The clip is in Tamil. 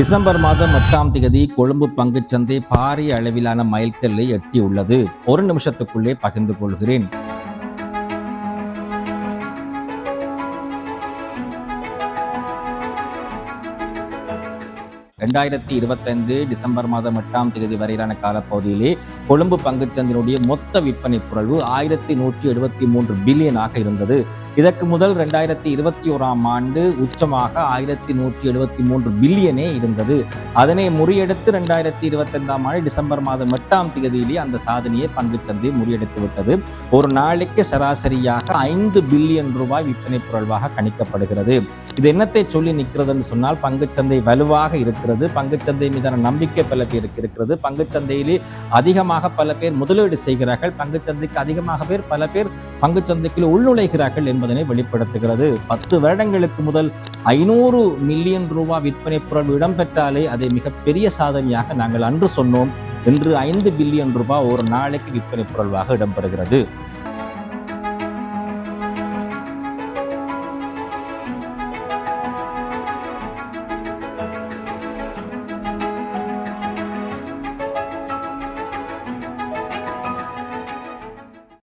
டிசம்பர் மாதம் எட்டாம் தேதி கொழும்பு பங்குச்சந்தை பாரிய அளவிலான மைல்கல்லை எட்டியுள்ளது. ஒரு நிமிஷத்துக்குள்ளே பகிர்ந்து கொள்கிறேன். ரெண்டாயிரத்தி இருபத்தைந்து டிசம்பர் மாதம் எட்டாம் தேதி வரையிலான காலப்பகுதியிலே கொழும்பு பங்குச்சந்தினுடைய மொத்த விற்பனை புரள்வு ஆயிரத்தி நூற்றி எழுபத்தி மூன்று பில்லியனாக இருந்தது. இதற்கு முதல் ரெண்டாயிரத்தி இருபத்தி ஓராம் ஆண்டு உச்சமாக ஆயிரத்தி நூற்றி எழுபத்தி மூன்று பில்லியனே இருந்தது. அதனை முறியெடுத்து ரெண்டாயிரத்தி இருபத்தைந்தாம் ஆண்டு டிசம்பர் மாதம் எட்டாம் தேதியிலே அந்த சாதனையை பங்குச்சந்தை முறியடித்து விட்டது. ஒரு நாளைக்கு சராசரியாக ஐந்து பில்லியன் ரூபாய் விற்பனை புரள்வாக கணிக்கப்படுகிறது. இது என்னத்தை சொல்லி நிற்கிறதுன்னு சொன்னால் பங்குச்சந்தை வலுவாக இருக்கிறது. பங்குச்சந்தை மீதான நம்பிக்கை பல பேருக்கு இருக்கிறது. பங்குச்சந்தையிலே அதிகமாக பல பேர் முதலீடு செய்கிறார்கள். பங்குச்சந்தைக்கு அதிகமாக பேர் பல பேர் பங்குச்சந்தைக்குள் உள்நுழைகிறார்கள் என்பதனை வெளிப்படுத்துகிறது. பத்து வருடங்களுக்கு முதல் ஐநூறு மில்லியன் ரூபாய் விற்பனை பொருள் இடம்பெற்றாலே அதை மிகப்பெரிய சாதனையாக நாங்கள் அன்று சொன்னோம். இன்று ஐந்து பில்லியன் ரூபாய் ஒரு நாளைக்கு விற்பனை பொருள்வாக இடம்பெறுகிறது.